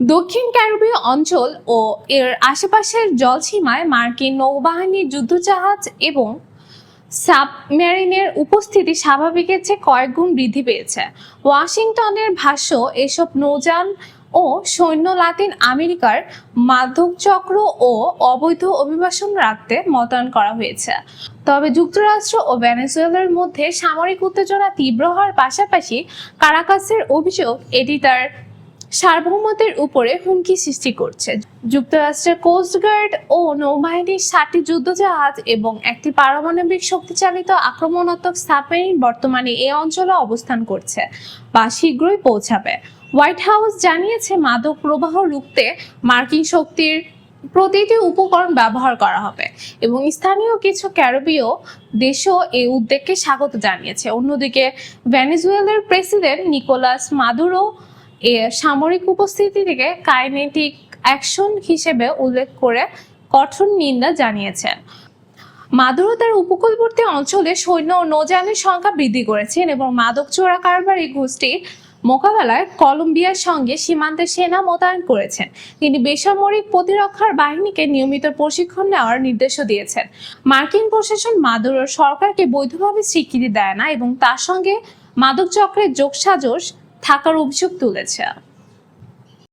দক্ষিণ ক্যারিবীয় অঞ্চল ও এর আশেপাশের জলসীমায় মার্কিন নৌবাহিনীর যুদ্ধজাহাজ এবং সাবমেরিনের উপস্থিতি স্বাভাবিকের চেয়ে কয়েক গুণ বৃদ্ধি পেয়েছে। ওয়াশিংটনের ভাষ্য, এসব নৌযান ও সৈন্য লাতিন আমেরিকার মাদক চক্র ও অবৈধ অভিবাসন রাখতে মোতায়েন করা হয়েছে। তবে যুক্তরাষ্ট্র ও ভেনেজুয়েলার মধ্যে সামরিক উত্তেজনা তীব্র হওয়ার পাশাপাশি কারাকাসের অভিযোগ, এটি তার সার্বভৌমত্বের উপরে হুমকি সৃষ্টি করছে। যুক্তরাষ্ট্রের কোস্টগার্ড ও নৌবাহিনীর ষাটটি যুদ্ধজাহাজ এবং একটি পারমাণবিক শক্তিচালিত আক্রমণাত্মক সাবমেরিন বর্তমানে এই অঞ্চলে অবস্থান করছে বা শীঘ্রই পৌঁছাবে। হোয়াইট হাউস জানিয়েছে মাদক প্রবাহ রুখতে মার্কিন শক্তির প্রতিটি উপকরণ ব্যবহার করা হবে এবং স্থানীয় কিছু ক্যারিবীয় দেশও এই উদ্যোগকে স্বাগত জানিয়েছে। অন্যদিকে ভেনেজুয়েলার প্রেসিডেন্ট নিকোলাস মাদুরো সামরিক থেকে কাইনেটিক অ্যাকশন হিসেবে উল্লেখ করে কঠোর নিন্দা জানিয়েছেন। মাদুরো তার উপকূলবর্তী অঞ্চলে সৈন্য ও নৌযানের সংখ্যা বৃদ্ধি করেছেন এবং মাদক চোরা কারবারি গোষ্ঠী মোকাবেলায় কলম্বিয়ার সঙ্গে সীমান্তে সেনা মোতায়েন করেছেন। তিনি বেসামরিক প্রতিরক্ষার বাহিনীকে নিয়মিত প্রশিক্ষণ নেওয়ার নির্দেশও দিয়েছেন। মার্কিন প্রশাসন মাদুরোর সরকারকে বৈধভাবে স্বীকৃতি দেয় না এবং তার সঙ্গে মাদক চক্রের যোগসাজশ থাকার অভিযোগ তুলেছে।